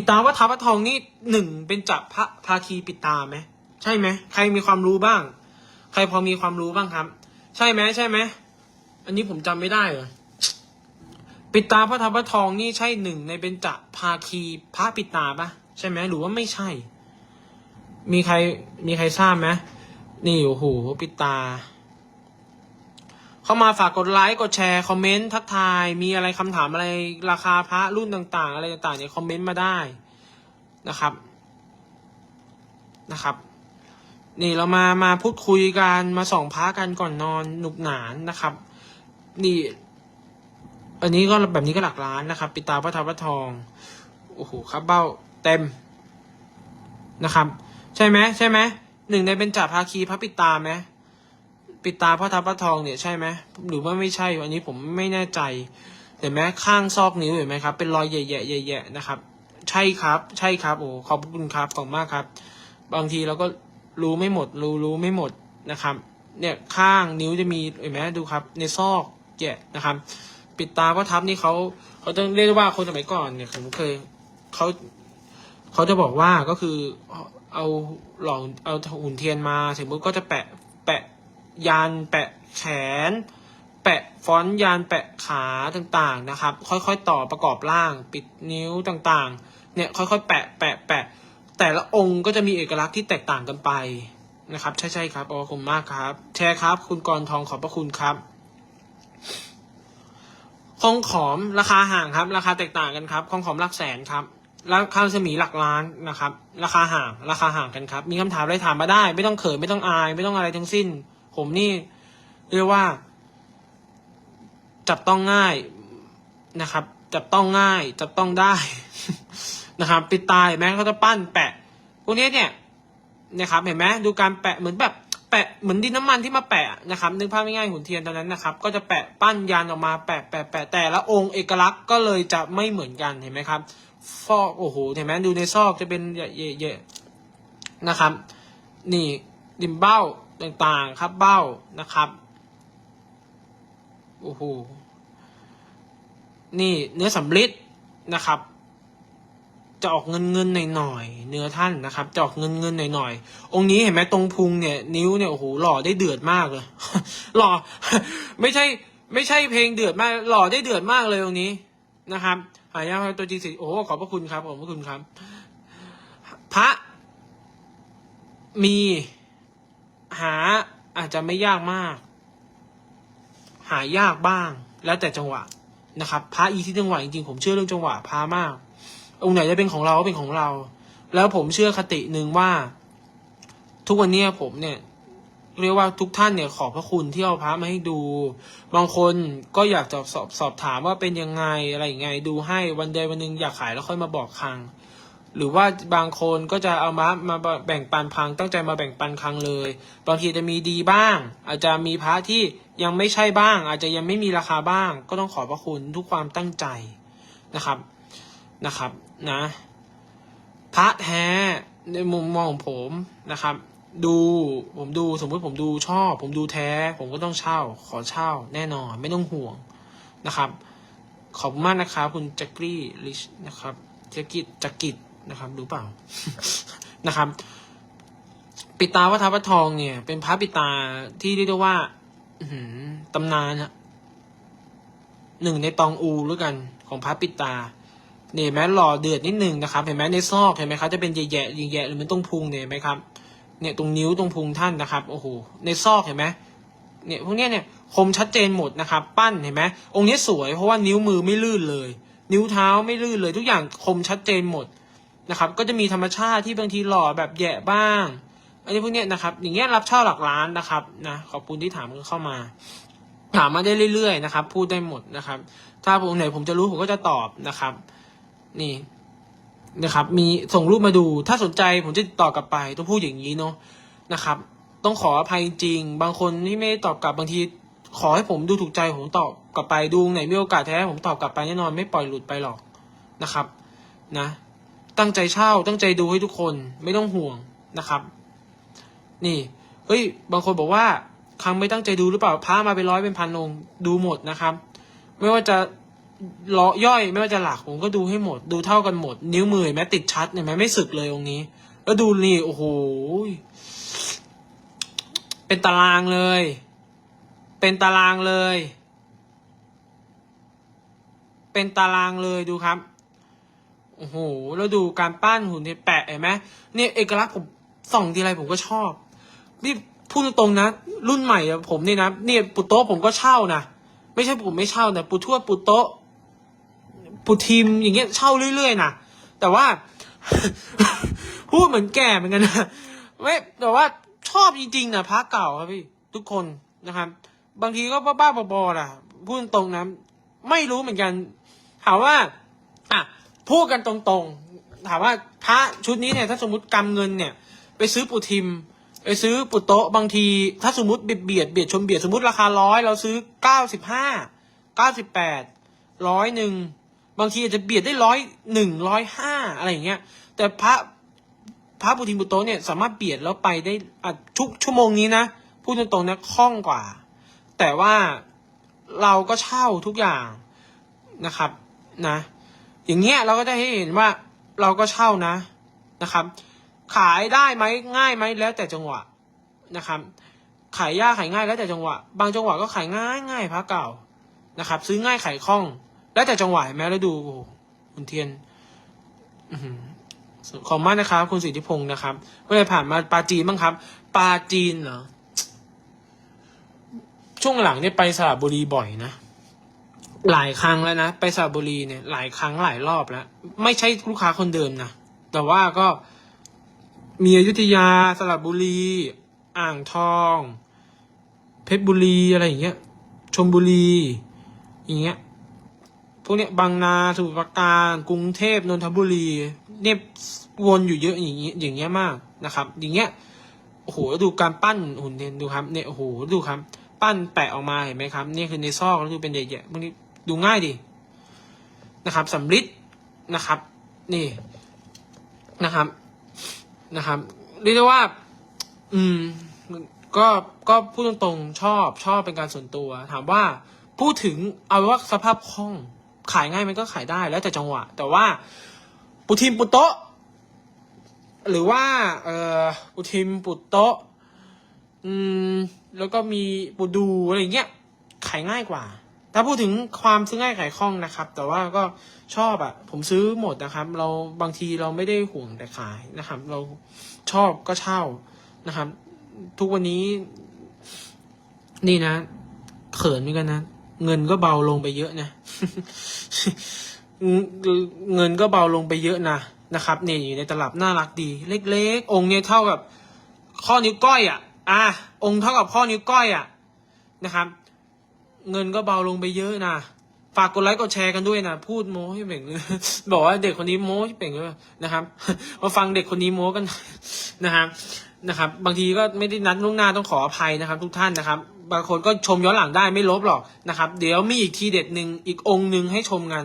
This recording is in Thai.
ปิดตาว่าท้าวพระทองนี่หนึ่งเป็นจับพระภาคีปิดตาไหมใช่ไหมใครมีความรู้บ้าง ใครพอมีความรู้บ้างครับ ใช่ไหมใช่ไหมอันนี้ผมจำไม่ได้เลยปิดตาพระท้าวพระทองนี่ใช่หนึ่งในเป็นจับภาคีพระปิดตาปะใช่ไหมหรือว่าไม่ใช่ มีใครมีใครทราบไหมนี่โอ้โหปิดตา เข้ามาฝากกดไลค์กดแชร์คอมเมนต์ทักทาย มีอะไรคำถามอะไรราคาพระรุ่นต่างๆ อะไรต่างๆเนี่ยคอมเมนต์มาได้นะครับนะครับ นี่เรามามาพูดคุยกันมาส่องพระกันก่อนนอนหนุกหนานนะครับ นี่ อันนี้ก็แบบนี้ก็หลักล้านนะครับปิตาพระทาวพระทองโอ้โหครับเบ้าเต็มนะครับ ใช่ไหมใช่ไหมหนึ่งในเป็นจ่าภาคีพระปิตาไหม ปิดตาพ่อทับพระทองเนี่ยใช่ไหมหรือว่าไม่ใช่อันนี้ผมไม่แน่ใจเห็นไหมข้างซอกนิ้วเห็นไหมครับ เป็นรอยแย่ๆแย่ๆนะครับ ใช่ครับ ใช่ครับโอ้ขอบคุณครับขอบมากครับ บางทีเราก็รู้ไม่หมด รู้รู้ไม่หมดนะครับ เนี่ยข้างนิ้วจะมีเห็นไหมดูครับ ในซอกแย่นะครับ ปิดตาพ่อทับนี่เขาเขาต้องเรียกว่าคนสมัยก่อนเนี่ยผมเคยเขาเขาจะบอกว่าก็คือเอาหลองเอาหุ่นเทียนมาเสร็จปุ๊บก็จะแปะ ยานแปะแขน แปะฟอนต์ยานแปะขาต่างๆนะครับ ค่อยๆต่อประกอบร่าง ปิดนิ้วต่างๆ เนี่ยค่อยๆแปะแปะแปะแต่ละองค์ก็จะมีเอกลักษณ์ที่แตกต่างกันไปนะครับ ใช่ๆครับขอบคุณมากครับ แชร์ครับ คุณกรทองขอบพระคุณครับคองขอมราคาห่างครับ ราคาแตกต่างกันครับคองขอมหลักแสนครับแล้วข้าวสมีหลักล้านนะครับ ราคาห่าง ราคาห่างกันครับ มีคำถามอะไรถามมาได้ ไม่ต้องเขินไม่ต้องอาย ไม่ต้องอะไรทั้งสิ้น ผมนี่เรียกว่า จับต้องง่ายนะครับ จับต้องง่าย จับต้องได้นะครับปิดตายแม้เขาจะปั้นแปะพวกนี้เนี่ยนะครับเห็นไหมดูการแปะเหมือนแบบแปะเหมือนดินน้ำมันที่มาแปะนะครับนึกภาพง่ายๆหุ่นเทียนตอนนั้นนะครับ ก็จะแปะปั้นยานออกมาแปะแปะแปะแต่ละองค์เอกลักษณ์ก็เลยจะไม่เหมือนกันเห็นไหมครับฟอกโอ้โหเห็นไหมดูในซอกจะเป็นเยอะๆนะครับ นี่ดิมเบ้า ต่างๆครับเบ้านะครับโอ้โหนี่เนื้อสำลิดนะครับ จะออกเงินเงินหน่อยหน่อยๆเนื้อท่านนะครับจะออกเงินเงินหน่อยหน่อยๆองค์นี้เห็นไหมตรงพุงเนี่ย นิ้วเนี่ยโอ้โหหล่อได้เดือดมากเลยหล่อไม่ใช่ ไม่ใช่เพลงเดือดมาก หล่อได้เดือดมากเลยองค์นี้นะครับหายากตัวจริงสิโอ้ขอบพระคุณครับขอบพระคุณครับ พระมี หาอาจจะไม่ยากมาก หายากบ้าง แล้วแต่จังหวะนะครับพระอีที่จังหวะจริงๆผมเชื่อเรื่องจังหวะพระมาก องค์ไหนจะเป็นของเราก็เป็นของเรา แล้วผมเชื่อคติหนึ่งว่า ทุกวันนี้ผมเนี่ยเรียกว่าทุกท่านเนี่ยขอบพระคุณที่เอาพระมาให้ดู บางคนก็อยากจะสอบสอบถามว่าเป็นยังไงอะไรยังไงดูให้วันใดวันหนึ่งอยากขายแล้วค่อยมาบอกคัง หรือว่าบางคนก็จะเอามามาแบ่งปันพัง ตั้งใจมาแบ่งปันครังเลย บางทีจะมีดีบ้าง อาจจะมีพระที่ยังไม่ใช่บ้าง อาจจะยังไม่มีราคาบ้าง ก็ต้องขอบพระคุณทุกความตั้งใจนะครับนะครับนะพระแท้ในมุมมองของผมนะครับ ดูผมดูสมมติผมดูชอบ ผมดูแท้ ผมก็ต้องเช่า ขอเช่า แน่นอน ไม่ต้องห่วงนะครับ ขอบคุณมากนะครับคุณแจ็คกี้ลิชนะครับแจ็คกิจจักกิจ นะครับรู้เปล่านะครับ ปิดตาวัดทับวัดทองเนี่ย เป็นพระปิดตาที่เรียกได้ว่าตำนานฮะหนึ่งในตองอูด้วกันของพระปิดตาเนี่ยเห็นไหมหล่อเดือดนิดนึงนะครับ เห็นไหมในซอกเห็นไหมครับจะเป็นแย่ๆแย่ๆหรือมันตรงพุงเนี่ยเห็นไหมครับ เนี่ยตรงนิ้วตรงพุงท่านนะครับโอ้โหในซอกเห็นไหมเนี่ยพวกเนี้ยเนี่ยคมชัดเจนหมดนะครับ ปั้นเห็นไหมองค์นี้สวยเพราะว่านิ้วมือไม่ลื่นเลย นิ้วเท้าไม่ลื่นเลย ทุกอย่างคมชัดเจนหมด นะครับ ก็จะมีธรรมชาติที่บางทีหล่อแบบแย่บ้าง อันนี้พวกเนี้ยนะครับ อย่างเงี้ยรับเช่าหลักล้านนะครับนะขอบคุณที่ถามกันเข้ามา ถามมาได้เรื่อยๆนะครับ พูดได้หมดนะครับ ถ้าผมไหนผมจะรู้ผมก็จะตอบนะครับ นี่นะครับ มีส่งรูปมาดู ถ้าสนใจผมจะติดต่อกลับไป ต้องพูดอย่างนี้เนาะนะครับ ต้องขออภัยจริง บางคนที่ไม่ตอบกลับบางทีขอให้ผมดูถูกใจผมตอบกลับไปดูไหนมีโอกาสแท้ผมตอบกลับไปแน่นอนไม่ปล่อยหลุดไปหรอกนะครับ นะ ตั้งใจเช่า ตั้งใจดูให้ทุกคนไม่ต้องห่วงนะครับ นี่เฮ้ยบางคนบอกว่าครั้งไม่ตั้งใจดูหรือเปล่าพามาเป็นร้อยเป็นพันองค์ดูหมดนะครับ ไม่ว่าจะล้อย่อย ไม่ว่าจะหลักผมก็ดูให้หมด ดูเท่ากันหมด นิ้วมือเห็นไหมติดชัดเห็นไหมไม่สึกเลยองค์นี้ แล้วดูนี่โอ้โหเป็นตารางเลย เป็นตารางเลย เป็นตารางเลยดูครับ โอ้โห แล้วดูการปั้นหุ่นเนี่ยแปะเห็นไหมเนี่ยเอกลักษณ์ผมส่องทีไรผมก็ชอบ นี่พูดตรงๆนะ รุ่นใหม่ผมนี่นะเนี่ยปุโต๊ะผมก็เช่านะ ไม่ใช่ผมไม่เช่านะปุทวดปุโต๊ะปุทีมอย่างเงี้ยเช่าเรื่อยๆนะแต่ว่า พูดเหมือนแก่เหมือนกันนะไม่แต่ว่าชอบจริงๆนะพระเก่าครับพี่ ทุกคนนะครับ บางทีก็บ้าๆบอๆนะพูดตรงนะไม่รู้เหมือนกันถามว่า อะ พูดกันตรงๆ ถามว่าพระชุดนี้เนี่ยถ้าสมมติกำเงินเนี่ย ไปซื้อปูทิม ไปซื้อปูโต๊ะบางที ถ้าสมมติเบียดเบียดเบียดชนเบียดสมมติราคาร้อยเราซื้อเก้าสิบห้าเก้าสิบแปดร้อยหนึ่งบางทีอาจจะเบียดได้ร้อยหนึ่งร้อยห้าอะไรอย่างเงี้ย แต่พระพระปูทิมปูโต๊ะเนี่ยสามารถเบียดแล้วไปได้อะทุกชั่วโมงนี้นะพูดตรงๆนะคล่องกว่า แต่ว่าเราก็เช่าทุกอย่างนะครับนะ อย่างเงี้ยเราก็จะให้เห็นว่าเราก็เช่านะนะครับ ขายได้ไหมง่ายไหมแล้วแต่จังหวะนะครับ ขายยากขายง่ายแล้วแต่จังหวะ บางจังหวะก็ขายง่ายง่ายพระเก่านะครับ ซื้อง่ายขายคล่อง แล้วแต่จังหวะเห็นไหมแล้วดูคุณเทียนอขอบมากนะครับ คุณสิทธิพงศ์นะครับเมื่อไหร่ผ่านมาปาจีนบ้างครับ ปาจีนเหรอช่วงหลังเนี่ยไปสระบุรีบ่อยนะ หลายครั้งแล้วนะ ไปสระบุรีเนี่ย หลายครั้งหลายรอบแล้ว ไม่ใช่ลูกค้าคนเดิมนะ แต่ว่าก็มีอยุธยาสระบุรี อ่างทอง เพชรบุรีอะไรอย่างเงี้ยชลบุรีอย่างเงี้ยพวกเนี้ยบางนาสมุทรปราการกรุงเทพนนทบุรีเนี่ยวนอยู่เยอะอย่างเงี้ยอย่างเงี้ยมากนะครับ อย่างเงี้ยโอ้โหดูการปั้นหุ่นเนี่ยดูครับเนี่ยโอ้โหดูครับ ปั้นแปะออกมาเห็นไหมครับ นี่คือในซอกแล้วดูเป็นใหญ่ๆพวกนี้ ดูง่ายดีนะครับสำลิดนะครับ นี่นะครับนะครับ เรียกได้ว่า อืม ก็ก็พูดตรงๆชอบชอบเป็นการส่วนตัว ถามว่าพูดถึงเอาว่าสภาพคล่องขายง่ายมันก็ขายได้แล้วแต่จังหวะ แต่ว่าปุทิมปุโตะหรือว่า เอ่อปุทิมปุโตะอืม แล้วก็มีปูดูอะไรเงี้ยขายง่ายกว่า ถ้าพูดถึงความซื้อง่ายขายคล่องนะครับ แต่ว่าก็ชอบอะผมซื้อหมดนะครับ เราบางทีเราไม่ได้ห่วงแต่ขายนะครับ เราชอบก็เช่านะครับ ทุกวันนี้ นี่นะ เขินเหมือนกันนะ เงินก็เบาลงไปเยอะนะเงินก็เบาลงไปเยอะนะนะครับเนี่ยอยู่ในตลับน่ารักดี เล็ก ๆ องค์เนี่ยเท่ากับข้อนิ้วก้อยอะ อะองค์เท่ากับข้อนิ้วก้อยอะนะครับ เงินก็เบาลงไปเยอะนะฝากกดไลค์กดแชร์กันด้วยนะพูดโม้ให้เป่งบอกว่าเด็กคนนี้โม้ให้เป่งเลยนะครับมาฟังเด็กคนนี้โม้กันนะครับนะครับ บางทีก็ไม่ได้นัดล่วงหน้าต้องขออภัยนะครับ ทุกท่านนะครับ บางคนก็ชมย้อนหลังได้ไม่ลบหรอกนะครับ เดี๋ยวมีอีกทีเด็ดหนึ่งอีกองค์หนึ่งให้ชมกัน